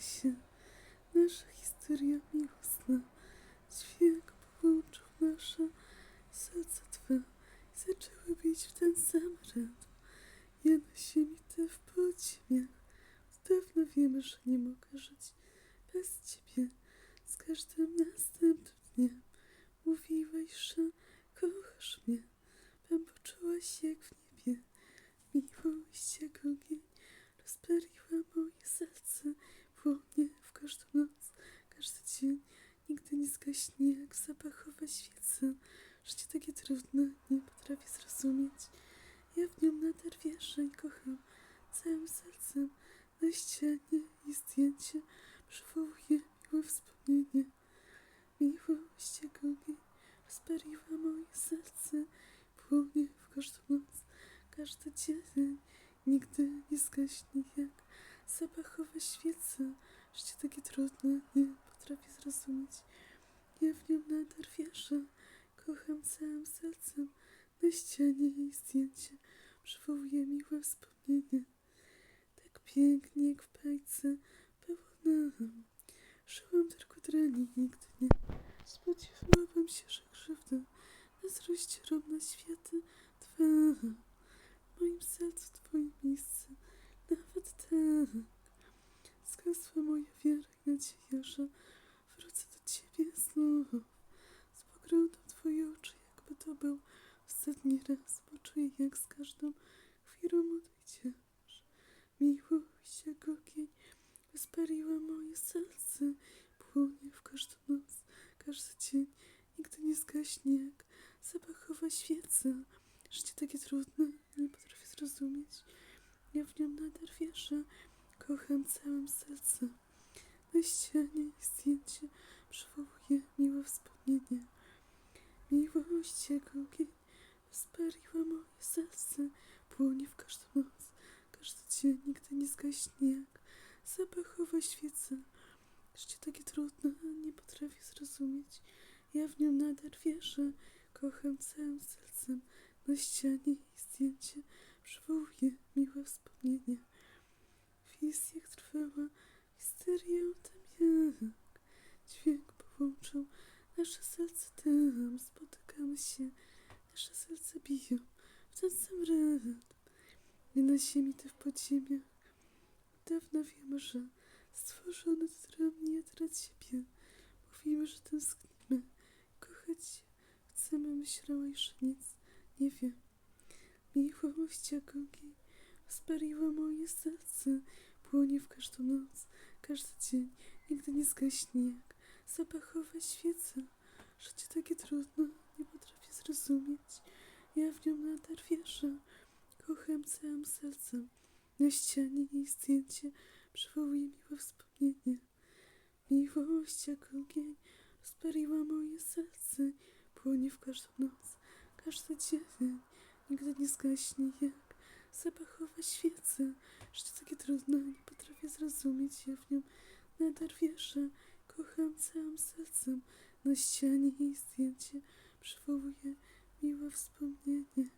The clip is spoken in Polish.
się nasza historia miłosna. Dźwięk połączył nasze serca i zaczęły bić w ten sam rytm. Ja na ziemi, ty w podziemiach. Od dawna wiemy, że nie mogę żyć bez ciebie. Z każdym następnym dniem mówiłeś, że kochasz mnie. Bym poczuła się jak w niebie. Miłość jak ogień rozpaliła moje serce. Płonie w każdą noc, każdy dzień. Nie jak zapachowa świeca. Życie takie trudne, nie potrafię zrozumieć. Ja w nią nadal wierzę i kocham całym sercem. Na ścianie i zdjęcie przywołuje miłe wspomnienie. Miłość jak ogień rozpaliła moje serce. Płonie w każdą noc, każdy dzień. Nigdy nie zgaśnie jak zapachowa świeca. Życie takie trudne, nie potrafię zrozumieć. Ja w nią nadal wierzę, sercem. Na ścianie jej zdjęcie przywołuje miłe wspomnienie. Tak pięknie jak w bajce było nam. Żyłam tylko dla niej, nigdy nie spodziewałam się, że krzywda nas rozdzierą na światy dwa. W moim sercu twoje miejsce, nawet tak. Zgasła moja wiara i nadzieja, że wrócę do ciebie znów. Spoglądam w twoje oczy, jakby to był ostatni raz. Poczuję, jak z każdą chwilą odejdziesz. Miłość jak ogień rozpaliła moje serce. Płonie w każdą noc, każdy dzień. Nigdy nie zgaśnie jak zapachowa świeca. Życie takie trudne, nie potrafię zrozumieć. Ja w nią nadal wierzę, kocham całym sercem. Na ścianie i zdjęcie przywołuje miłe wspomnienie. Miłość jak ogień rozpaliła moje serce. Płonie w każdą noc, każdy dzień, nigdy nie zgaśnie jak zapachowa świeca. Życie takie trudne, nie potrafię zrozumieć. Ja w nią nadal wierzę, kocham całym sercem. Na ścianie i zdjęcie przywołuje miłe wspomnienie. W wizjach trwała histeria tam jak dźwięk połączył nasze serce tam. Spotykamy się, nasze serca biją w ten sam rytm. Nie na ziemi, ty w podziemiach. Od dawna wiemy, że stworzony to dla mnie, dla ciebie. Mówimy, że tęsknimy, kochać się chcemy, myślałaś, że nic nie wiem. Miłość jak ogień rozpaliła moje serce. Płonie w każdą noc, każdy dzień, nigdy nie zgaśnie jak zapachowa świeca. Życie takie trudne, nie potrafię zrozumieć. Ja w nią nadal wierzę, sercem. Na ścianie jej zdjęcie przywołuje miłe wspomnienie. Miłość jak ogień rozpaliła moje serce. Płonie w każdą noc, każdy dzień. Nigdy nie zgaśnie jak zapachowa świeca. Życie takie trudne, nie potrafię zrozumieć. Ja w nią nadal wierzę, kocham całym sercem. Na ścianie jej zdjęcie przywołuje miłe wspomnienie.